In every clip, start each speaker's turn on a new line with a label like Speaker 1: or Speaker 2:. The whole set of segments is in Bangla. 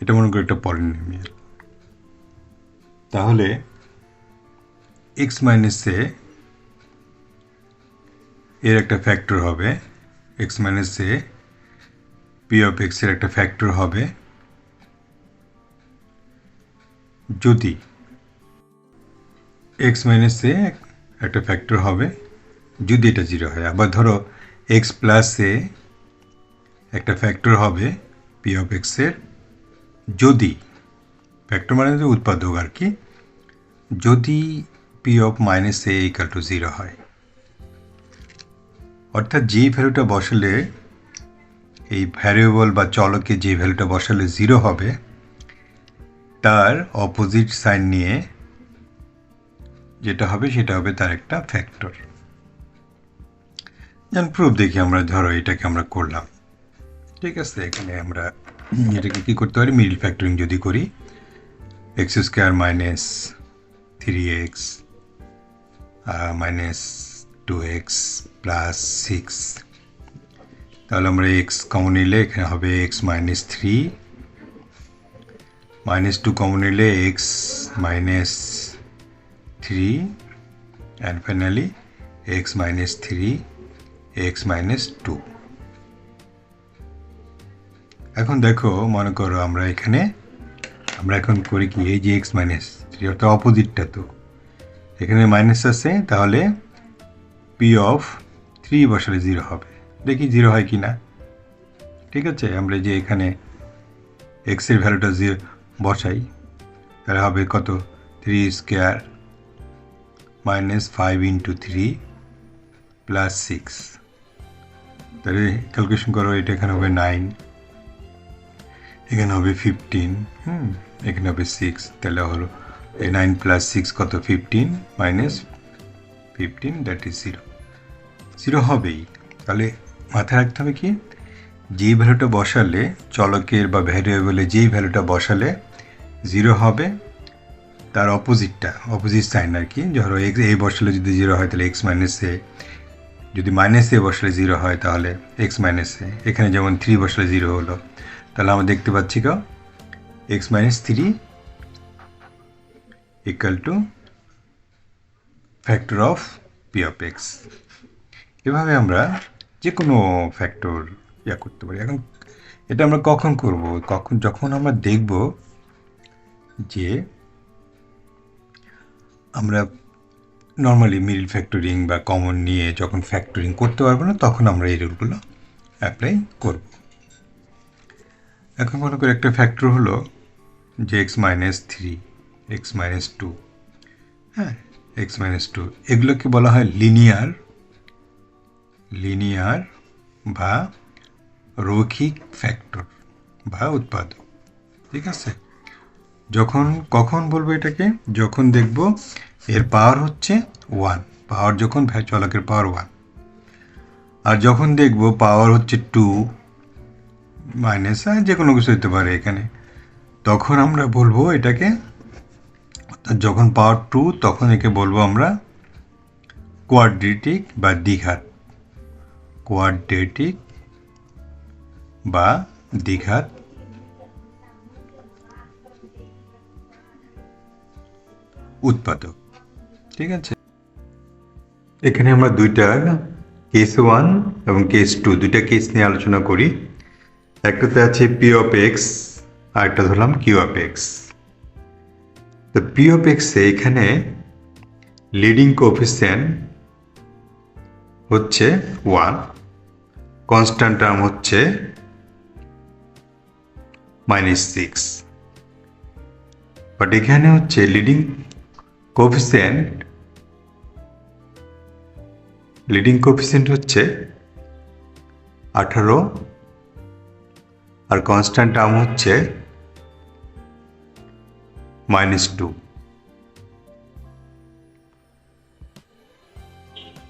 Speaker 1: এটা মনে করি একটা পলিনোমিয়াল তাহলে এক্স মাইনাসে এর একটা ফ্যাক্টর হবে এক্স মাইনাসে পি অফ এক্সের একটা ফ্যাক্টর হবে, যদি এক্স মাইনাসে একটা ফ্যাক্টর হবে, যদি এটা জিরো হয়। আবার ধরো এক্স প্লাসে একটা ফ্যাক্টর হবে পি অফ এক্সের যদি ফ্যাক্টর মানে হচ্ছে উৎপাদক আর কি, যদি P of minus a equal to zero হয়। অর্থাৎ যে ভ্যালুটা বসালে, এই ভ্যারিয়েবল বা চলকে যে ভ্যালুটা বসালে জিরো হবে, তার অপোজিট সাইন নিয়ে যেটা হবে সেটা হবে তার একটা ফ্যাক্টর যেমন প্রুফ দেখি আমরা, ধরো এটাকে আমরা করলাম। ঠিক আছে, এখানে আমরা এটাকে কী করতে পারি? মিডিল ফ্যাক্টরিং যদি করি x square minus three x minus two x plus six তাহলে আমরা এক্স কমন নিলে এখানে হবে x minus three minus two common নিলে x minus three and finally x minus three x minus two এখন দেখো, মনে করো আমরা এখানে, আমরা এখন করি কি, এই যে এক্স মাইনাস অর্থাৎ অপোজিটটা তো। এখানে মাইনাস আছে, তাহলে পি অফ থ্রি বসালে জিরো হবে। দেখি জিরো হয় কি না ঠিক আছে, আমরা যে এখানে এক্সের ভ্যালুটা জিরো বসাই, তাহলে হবে কত? Three square minus five into three plus six তাহলে ক্যালকুলেশন করো, এটা এখানে হবে নাইন এখানে হবে ফিফটিন হুম, এখানে হবে সিক্স তাহলে হলো এই নাইন প্লাস সিক্স কত? Fifteen minus fifteen that is zero zero হবেই। তাহলে মাথায় রাখতে হবে কি? যেই ভ্যালুটা বসালে, চলকের বা ভ্যারিয়েবলে যেই ভ্যালুটা বসালে জিরো হবে। তার অপোজিটটা অপোজিট সাইন আর কি। ধরো এক্স এ বসালে যদি জিরো হয়, তাহলে এক্স মাইনাস এ যদি মাইনাস এ বসালে জিরো হয়, তাহলে এক্স মাইনাস এ এখানে যেমন থ্রি বসালে জিরো হলো। তাহলে আমরা দেখতে পাচ্ছি কেউ x minus three equal to factor of P of x এভাবে আমরা যে কোনো ফ্যাক্টর ইয়া করতে পারি। এখন এটা আমরা কখন করব? কখন, যখন আমরা দেখব যে আমরা নর্মালি মিডল ফ্যাক্টরিং বা কমন নিয়ে যখন ফ্যাক্টরিং করতে পারব না, তখন আমরা এই রুলগুলো অ্যাপ্লাই করব। এখন মনে করি একটা ফ্যাক্টর হলো যে x minus three x minus two হ্যাঁ এক্স মাইনাস টু এগুলোকে বলা হয় লিনিয়ার লিনিয়ার বা রৈখিক ফ্যাক্টর বা উৎপাদক, ঠিক আছে? যখন, কখন বলব এটাকে? যখন দেখব এর পাওয়ার হচ্ছে ওয়ান পাওয়ার যখন চলকের পাওয়ার ওয়ান আর যখন দেখব পাওয়ার হচ্ছে টু মাইনাস আর যে কোনো কিছু হতে পারে এখানে। তখন আমরা বলব এটাকে যখন পাওয়ার টু তখন একে বলব আমরা কোয়াড্রেটিক বা দ্বিঘাত। কোয়াড্রেটিক বা দ্বিঘাত। উৎপাদক। ঠিক আছে? এখানে আমরা দুইটা কেস ওয়ান এবং কেস টু দুইটা কেস নিয়ে আলোচনা করি। একটাতে আছে পি অফ এক্স আর একটা ধরলাম কিউ অফ এক্স তো পি অফ এক্সে এখানে লিডিং কোফিসিয়েন্ট হচ্ছে ওয়ান কনস্ট্যান্ট টার্ম হচ্ছে মাইনাস সিক্স বাট এখানে হচ্ছে লিডিং কোফিসিয়েন্ট লিডিং কোফিসিয়েন্ট হচ্ছে আঠারো আর কনস্ট্যান্ট টার্ম হচ্ছে মাইনাস টু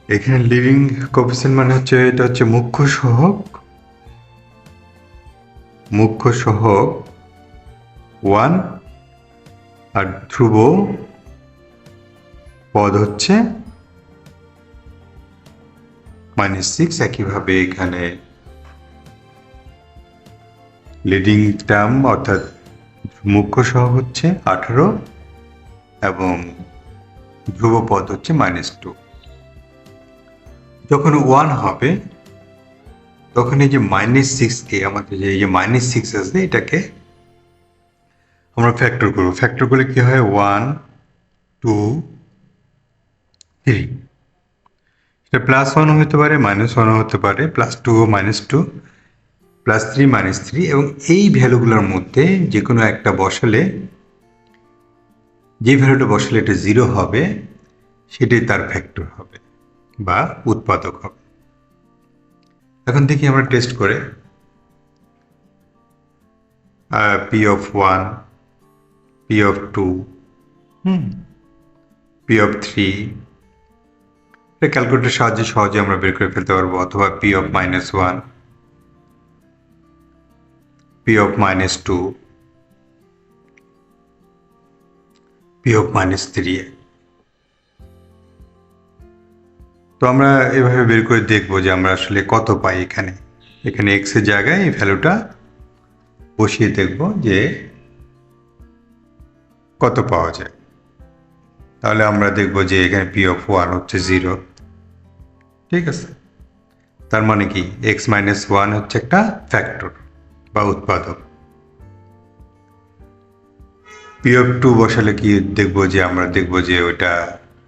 Speaker 1: এখানে লিভিং কোফিসিয়েন্ট মানে হচ্ছে, এটা হচ্ছে মুখ্য সহক। মুখ্য সহক ওয়ান আর ধ্রুব পদ হচ্ছে মাইনাস সিক্স একইভাবে এখানে লিডিং টার্ম অর্থাৎ মুখ্য সহগ হচ্ছে আঠারো এবং ধ্রুবপদ হচ্ছে মাইনাস টু যখন ওয়ান হবে, তখন এই যে মাইনাস সিক্সকে আমাদের যে এই যে মাইনাস সিক্স আছে এটাকে আমরা ফ্যাক্টর করব। ফ্যাক্টর করলে কি হয়? ওয়ান টু থ্রি এটা প্লাস ওয়ানও হতে পারে মাইনাস ওয়ানও হতে পারে প্লাস টু ও minus two plus three minus three এবং এই ভ্যালুগুলোর মধ্যে যে কোনো একটা বসালে, যে ভ্যালুটা বসালে এটা জিরো হবে, সেটাই তার ফ্যাক্টর হবে বা উৎপাদক হবে। এখন দেখি আমরা টেস্ট করে। P of one P of two hmm P of three এটা ক্যালকুলেটার সাহায্যে সহজে আমরা বের করে ফেলতে পারব, অথবা P of minus one of minus two P of minus three তো আমরা এভাবে বের করে দেখব যে আমরা আসলে কত পাই এখানে। এখানে এক্সের জায়গায় এই ভ্যালুটা বসিয়ে দেখব যে কত পাওয়া যায়। তাহলে আমরা দেখব যে এখানে পি অফ ওয়ান হচ্ছে জিরো ঠিক আছে? তার মানে কি? এক্স মাইনাস ওয়ান হচ্ছে একটা ফ্যাক্টর বা উৎপাদক পি টু বসালে কি দেখব যে, আমরা দেখব যে ওইটা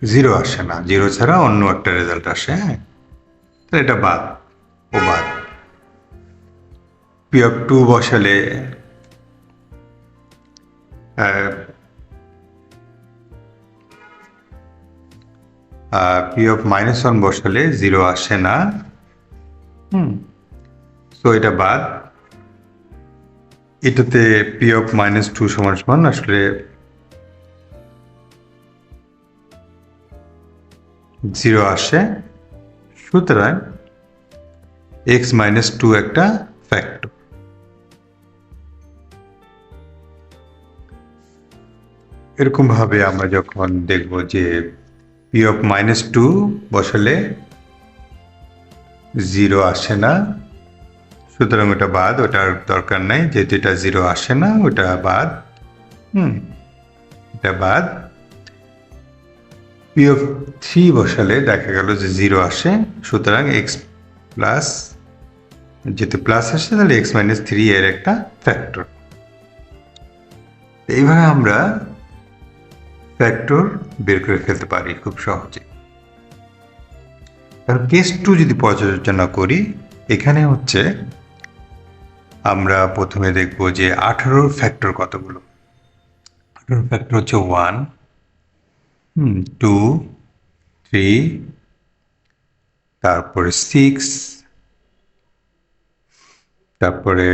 Speaker 1: জিরো আসে না। জিরো ছাড়া অন্য একটা রেজাল্ট আসে হ্যাঁ? তাহলে এটা বাদ, ও বাদ। পি অফ টু বসালে পি অফ মাইনাস ওয়ান বসালে জিরো আসে না। হুম। সো এটা বাদ। এটাতে পি অফ মাইনাস টু সমান সমান আসলে জিরো আসে। সুতরাং এক্স মাইনাস টু একটা ফ্যাক্টর এরকমভাবে আমরা যখন দেখব যে পি অফ মাইনাস টু বসালে জিরো আসে না। সুতরাং ওটা বাদ, ওটার দরকার নাই যেহেতু এটা জিরো আসে না, ওটা বাদ। হুম, এটা বাদ। পি অফ থ্রি বসালে দেখা গেল যে জিরো আসে, সুতরাং এক্স প্লাস যেহেতু প্লাস আসে, তাহলে এক্স মাইনাস থ্রি এর একটা ফ্যাক্টর এইভাবে আমরা ফ্যাক্টর বের করে ফেলতে পারি খুব সহজে। কারণ কেস টু যদি পর্যালোচনা করি, এখানে হচ্ছে আমরা প্রথমে দেখব যে আঠারোর ফ্যাক্টর কতগুলো? আঠারোর ফ্যাক্টর হচ্ছে ওয়ান টু থ্রি তারপরে সিক্স তারপরে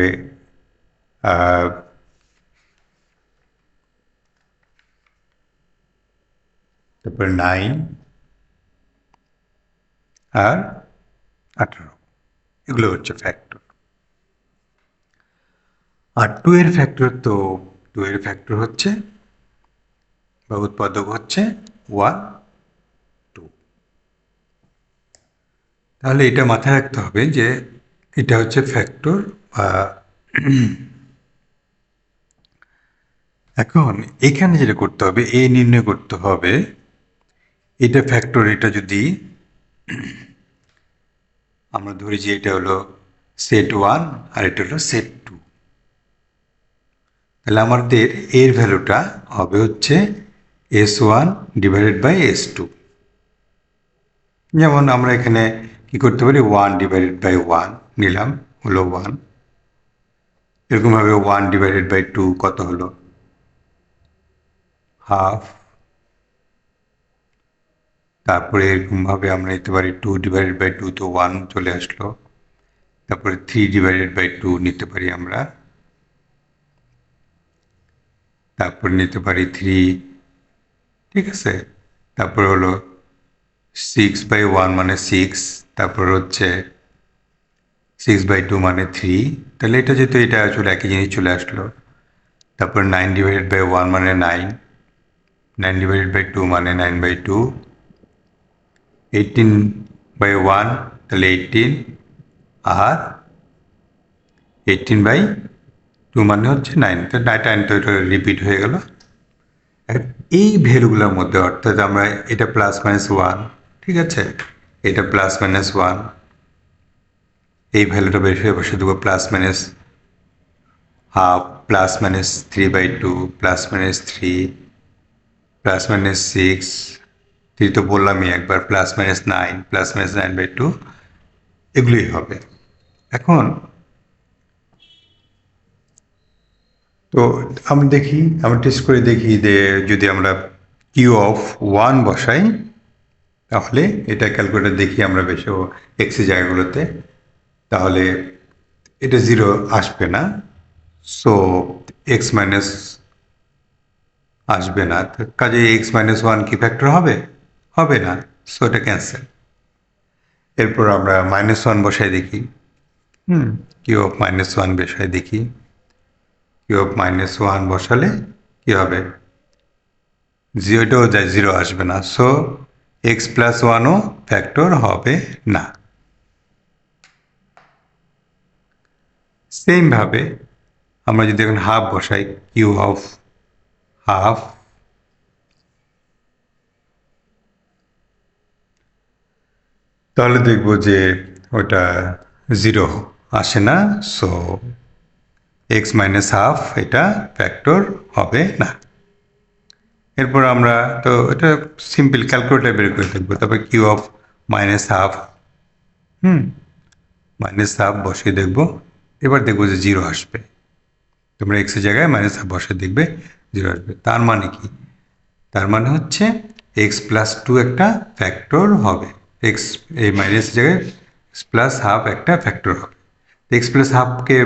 Speaker 1: তারপরে নাইন আর আঠারো। এগুলো হচ্ছে ফ্যাক্টর আর টু এর ফ্যাক্টর তো টু এর ফ্যাক্টর হচ্ছে বা উৎপাদক হচ্ছে ওয়ান টু তাহলে এটা মাথায় রাখতে হবে যে এটা হচ্ছে ফ্যাক্টর বা এখন এখানে যেটা করতে হবে, এ নির্ণয় করতে হবে, এটা ফ্যাক্টর এটা যদি আমরা ধরি যে এটা হলো সেট ওয়ান আর এটা হলো সেট তাহলে আমাদের এর ভ্যালুটা হবে হচ্ছে S one divided by S two. যেমন আমরা এখানে কি করতে পারি? ওয়ান ডিভাইডেড বাই ওয়ান নিলাম, হলো ওয়ান। এরকমভাবে ওয়ান ডিভাইডেড বাই টু কত হলো? হাফ। তারপরে এরকমভাবে আমরা নিতে পারি, টু ডিভাইডেড বাই টু তো ওয়ান চলে আসলো। তারপরে থ্রি ডিভাইডেড বাই টু নিতে পারি আমরা। তারপর নিতে পারি থ্রি ঠিক আছে? তারপর হলো সিক্স বাই ওয়ান মানে সিক্স তারপর হচ্ছে সিক্স বাই টু মানে থ্রি তাহলে এটা যেহেতু এটা আসলে একই জিনিস চলে আসলো। তারপর নাইন ডিভাইডেড বাই ওয়ান মানে nine nine divided by two মানে nine by two eighteen by one তাহলে এইটিন আর এইটিন বাই টু মানে হচ্ছে নাইন তো নাইন তো এটা রিপিট হয়ে গেল। এই ভ্যালুগুলোর মধ্যে অর্থাৎ আমরা এটা প্লাস মাইনাস ওয়ান ঠিক আছে? এটা প্লাস মাইনাস ওয়ান এই ভ্যালুটা বের হয়ে বসে দেবো plus minus half plus minus three by two plus minus three plus minus six three তো বললামই একবার plus minus nine plus minus nine by two এগুলোই হবে। এখন তো আমরা দেখি আমরা টেস্ট করে দেখি যে যদি আমরা কিউ অফ ওয়ান বসাই, তাহলে এটা ক্যালকুলেটার দেখি আমরা বেশি এক্সি জায়গাগুলোতে, তাহলে এটা জিরো আসবে না। সো এক্স মাইনাস আসবে না। কাজে এক্স মাইনাস ওয়ান কি ফ্যাক্টর হবে? হবে না। সো এটা ক্যান্সেল এরপর আমরা মাইনাস ওয়ান বসাই দেখি। Hmm Q of minus one বসাই দেখি। কিউ অফ মাইনাস ওয়ান বসালে কি হবে? জিরোটাও যায়, জিরো আসবে না। সো এক্স প্লাস ওয়ানও ফ্যাক্টর হবে না। সেমভাবে আমরা যদি এখন হাফ বসাই কিউ অফ হাফ তাহলে দেখব যে ওটা জিরো আসে না। সো এক্স মাইনাস হাফ এটা ফ্যাক্টর হবে না। এরপর আমরা তো এটা সিম্পল ক্যালকুলেটার বের করে দেখব, তারপর q of minus half hmm minus half বসিয়ে দেখব, এবার দেখব যে জিরো আসবে। তোমরা এক্সের জায়গায় মাইনাস হাফ বসে দেখবে জিরো আসবে। তার মানে কি? তার মানে হচ্ছে এক্স প্লাস টু একটা ফ্যাক্টর হবে। এক্স এই মাইনাস জায়গায় এক্স প্লাস হাফ একটা ফ্যাক্টর হবে। এক্স প্লাস হাফকে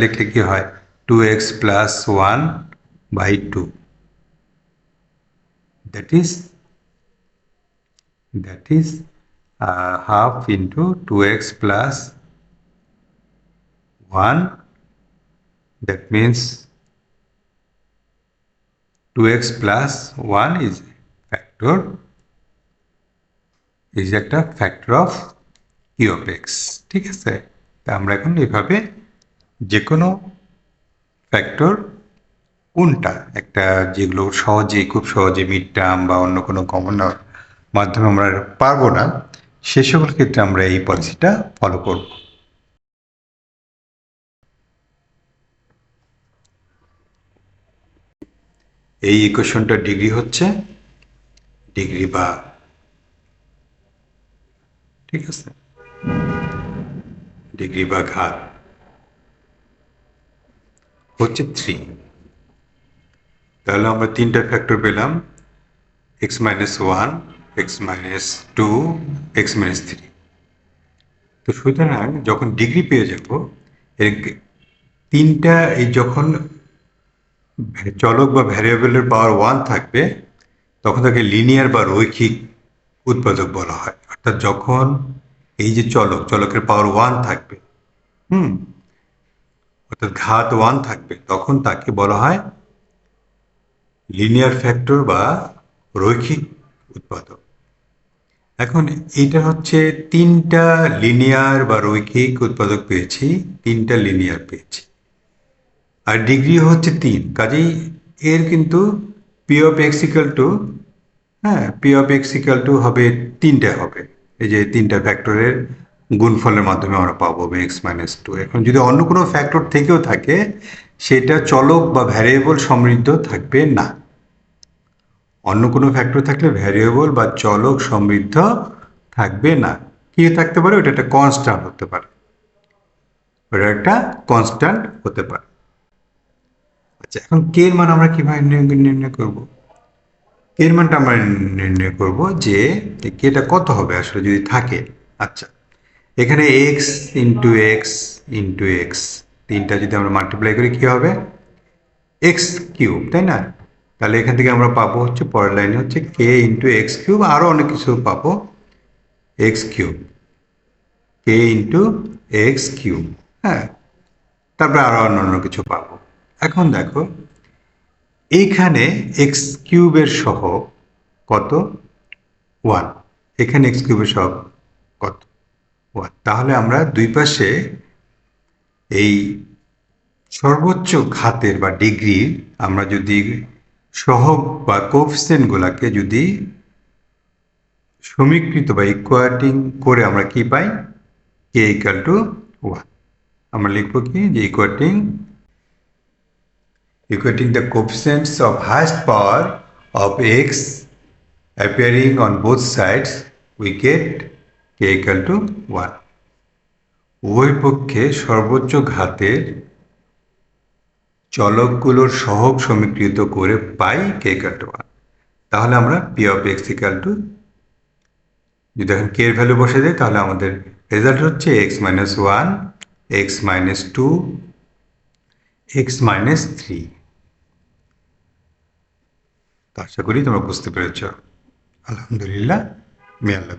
Speaker 1: লিখলে কি হয় two x plus one by two that is that is uh, half into 2x plus 1 that means 2x plus 1 is factor is একটা factor of q of x ঠিক আছে তা আমরা এখন এভাবে যে কোনো ফ্যাক্টর কোনটা? একটা যেগুলো সহজে, খুব সহজে মিড টার্ম বা অন্য কোনো কমন মাধ্যমে আমরা পারব না, সে সকল ক্ষেত্রে আমরা এই পলিসিটা ফলো করব। এই ইকুয়েশনটার ডিগ্রি হচ্ছে ডিগ্রি বা, ঠিক আছে? ডিগ্রি বা ঘাত হচ্ছে থ্রি তাহলে আমরা তিনটা ফ্যাক্টর পেলাম x minus one x minus two x minus three তো সুতরাং যখন ডিগ্রি পেয়ে যাব, এর তিনটা এই যখন চলক বা ভ্যারিয়েবলের পাওয়ার ওয়ান থাকবে, তখন তাকে লিনিয়ার বা রৈখিক উৎপাদক বলা হয়। অর্থাৎ যখন এই যে চলক, চলকের পাওয়ার ওয়ান থাকবে, হুম? অর্থাৎ ঘাত ওয়ান থাকবে, তখন তাকে বলা হয় লিনিয়ার ফ্যাক্টর বা রৈখিক উৎপাদক। এখন এটা হচ্ছে তিনটা লিনিয়ার বা রৈখিক উৎপাদক পেয়েছি, তিনটা লিনিয়ার পেয়েছি। আর ডিগ্রি হচ্ছে তিন, কাজেই এর কিন্তু পি অফ টু হ্যাঁ পি অফ টু হবে তিনটে হবে। এই যে তিনটা ফ্যাক্টরের গুণফলের মাধ্যমে আমরা পাবো এক্স মাইনাস টু এখন যদি অন্য কোনো ফ্যাক্টর থেকেও থাকে, সেটা চলক বা ভ্যারিয়েবল সমৃদ্ধ থাকবে না। অন্য কোনো ফ্যাক্টর থাকলে ভ্যারিয়েবল বা চলক সমৃদ্ধ থাকবে না। কি থাকতে পারে? ওটা একটা কনস্ট্যান্ট হতে পারে। ওটা একটা কনস্ট্যান্ট হতে পারে। আচ্ছা এখন কে মান আমরা কীভাবে নির্ণয় করব? এর মানটা আমরা নির্ণয় করব যে কেটা কত হবে আসলে যদি থাকে। আচ্ছা এখানে x into x into x তিনটা যদি আমরা মাল্টিপ্লাই করি কী হবে? এক্স কিউব তাই না? তাহলে এখান থেকে আমরা পাবো হচ্ছে, পরের লাইনে হচ্ছে কে ইন্টু এক্স কিউব আরও অনেক কিছু পাবো। এক্স কিউব কে ইন্টু এক্স কিউব হ্যাঁ তারপরে আরও অন্যান্য কিছু পাবো। এখন দেখো এইখানে এক্স কিউবের সহ কত? ওয়ান এখানে এক্স কিউবের সহ কত? ওয়ান তাহলে আমরা দুই পাশে এই সর্বোচ্চ ঘাতের বা ডিগ্রির আমরা যদি সহগ বা কোফিসিয়েন্টগুলোকে যদি সমীকৃত বা ইকুয়াটিং করে আমরা কি পাই? কে ইকাল টু ওয়ান আমরা লিখব কি? যে ইকুয়াটিং equating the coefficients of highest power of x appearing on both sides, we get k equal to 1 উভয় সর্বোচ্চ ঘাতের চলকগুলোর সহগ সমীকৃত করে পাই কে ইকাল টু ওয়ান তাহলে আমরা p of x equal to যদি এখন কে ভ্যালু বসে দেয় তাহলে আমাদের রেজাল্ট হচ্ছে x minus one x minus two x minus three আশা করি তোমরা বুঝতে পেরেছ। আলহামদুলিল্লাহ মে আল্লাহ